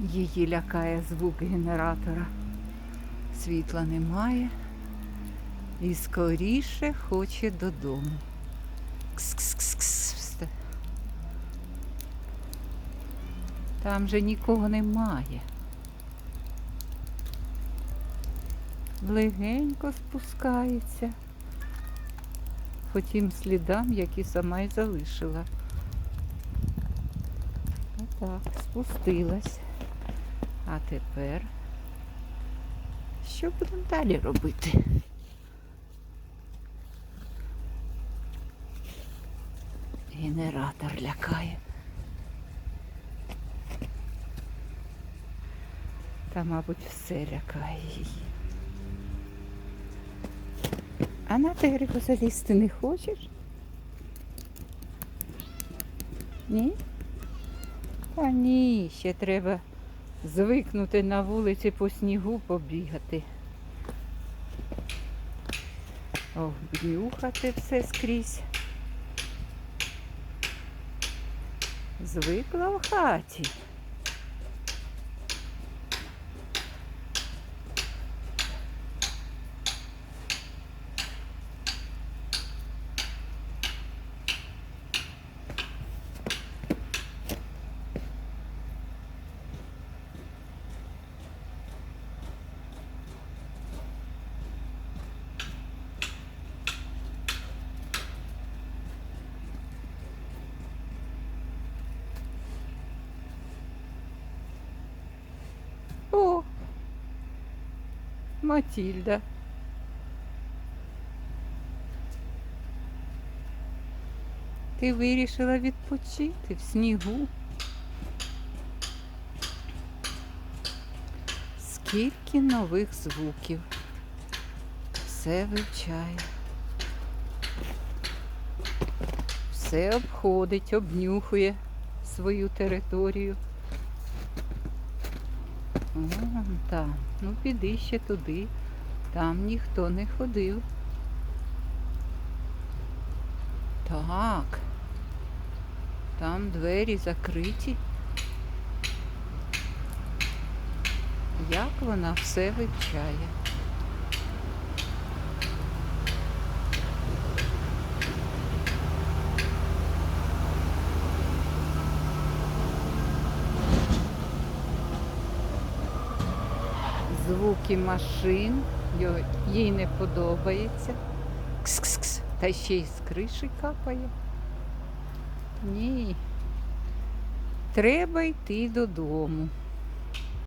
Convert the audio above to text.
Її лякає звук генератора. Світла немає. І скоріше хоче додому. Кс-кс-кс-кс. Там же нікого немає. Легенько спускається. По тим слідам, які сама й залишила. Отак, спустилась. А тепер що будемо далі робити? Генератор лякає. Та, мабуть, все лякає її. А на дерево залізти не хочеш? Ні? Та ні, ще треба звикнути на вулиці по снігу побігати. Ох, бнюхати все скрізь. Звикла в хаті. О! Матільда. Ти вирішила відпочити в снігу. Скільки нових звуків. Все вивчає. Все обходить, обнюхує свою територію. О, так. Ну піди ще туди. Там ніхто не ходив. Так. Там двері закриті. Як вона все вивчає? Звуки машин їй не подобається. Кс-кс-кс. Та ще й з криші капає. Ні. Треба йти додому.